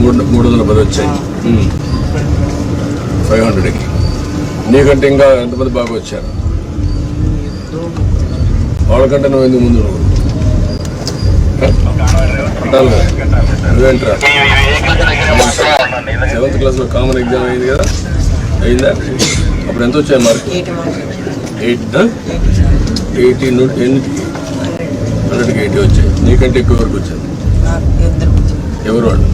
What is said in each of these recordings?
మూడు మూడు వందల పది వచ్చాయి. ఫైవ్ హండ్రెడ్కి నీకంటే ఇంకా ఎంతమంది బాగా వచ్చారు? వాళ్ళకంటే నువ్వు ఎందుకు ముందు. నువ్వేంట్రా? సెవెంత్ క్లాస్లో కామన్ ఎగ్జామ్ అయింది కదా? అయిందా? అప్పుడు ఎంత వచ్చాయి మార్క్ ఎయిట్ ఎయిటీ నుండి ఎన్నిటికి హండ్రెడ్కి ఎయిటీ వచ్చాయి. నీకంటే ఎక్కువ వరకు వచ్చింది ఎవరు వాళ్ళు.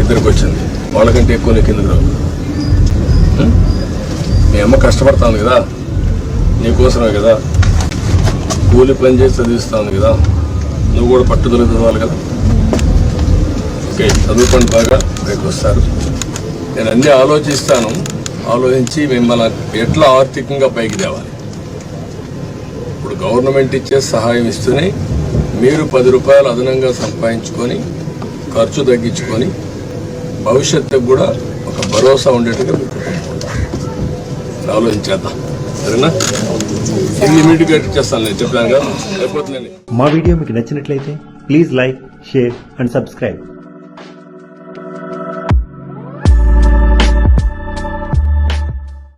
ఇద్దరికి వచ్చింది. వాళ్ళకంటే ఎక్కువ నీకు ఎందుకు రావు? మీ అమ్మ కష్టపడుతుంది కదా. నీకోసమే కదా. కూలి పని చేసి చదివిస్తాను కదా. నువ్వు కూడా పట్టుదల చదవాలి కదా. ఓకే చదువుకోండి బాగా. రేపు వస్తారు. నేను అన్నీ ఆలోచిస్తాను. ఆలోచించి మిమ్మల్ని ఎట్లా ఆర్థికంగా పైకి తేవాలి? ఇప్పుడు గవర్నమెంట్ ఇచ్చే సహాయం ఇస్తూనే మీరు పది రూపాయలు అదనంగా సంపాదించుకొని ఖర్చు తగ్గించుకొని భవిష్యత్తుకు కూడా ఒక భరోసా ఉండేట్టుగా మీకు ఆలోచించేద్దాం. సరేనా? ఇమీడియట్గా ఇచ్చేస్తాను నేను. చెప్పాను కదా. మా వీడియో మీకు నచ్చినట్లయితే please like share and subscribe.